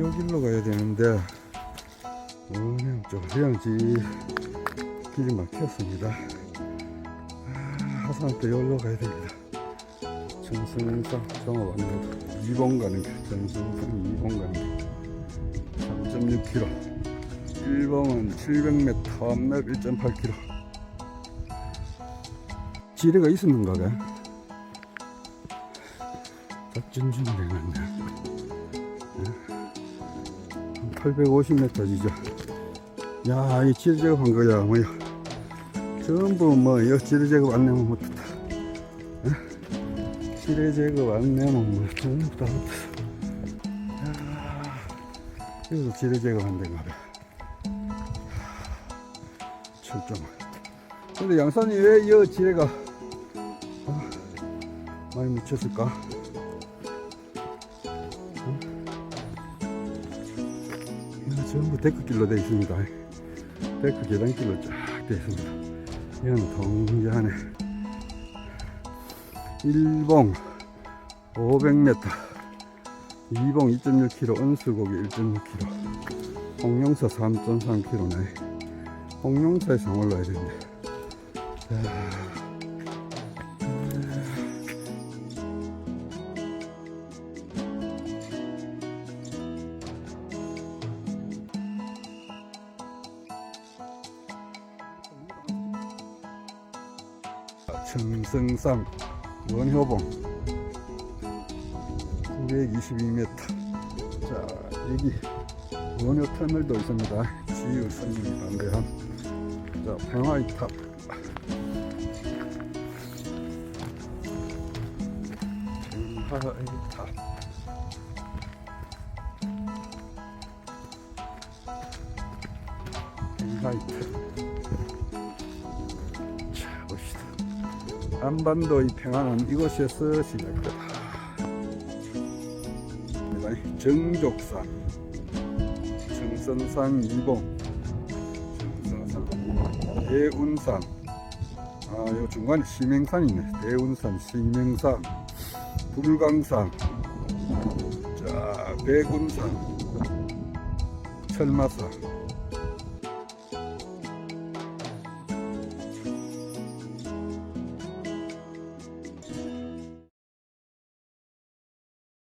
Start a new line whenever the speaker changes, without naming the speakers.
여기로 가야 되는데 원형 쪽 휴양지 길이 막혔습니다. 아, 하산대 여기로 가야 됩니다. 정승상 종합안내도 2번 가는 길 정승상 2번 가는 길. 3.6km 1번은 700m 앞맵 1.8km 지뢰가 있었는가 봐 작전 준비해놨네 850m 지죠. 야 이 지뢰 작업한 거야 뭐야. 전부 뭐 여 지뢰 작업 안 내면 못했다 어? 지뢰 작업 안 내면 뭐 전부 다 못했어 야, 여기서 지뢰 작업 한 데가 봐 철종 근데 양산이 왜이 지뢰가 어, 많이 묻혔을까 전부 데크길로 되어 있습니다. 데크 계단길로 쫙 되어 있습니다. 이건 동전에 1봉 500m 2봉 2.6km 은수고기 1.6km 홍룡사 3.3km네 홍룡사에서 올라야 되는데 자, 청승산 원효봉. 922m 자 여기 원효 터널도 있습니다. 지유 선생님이 반대한 자 평화의 탑. 평화의 탑. 평화의 탑 한반도의 평화는 이곳에서 시작되다. 그다음에 정족산, 정선산 이봉, 정선산, 대운산, 아, 요 중간에 심행산 있네. 대운산, 심행산, 불광산, 자, 백운산, 철마산,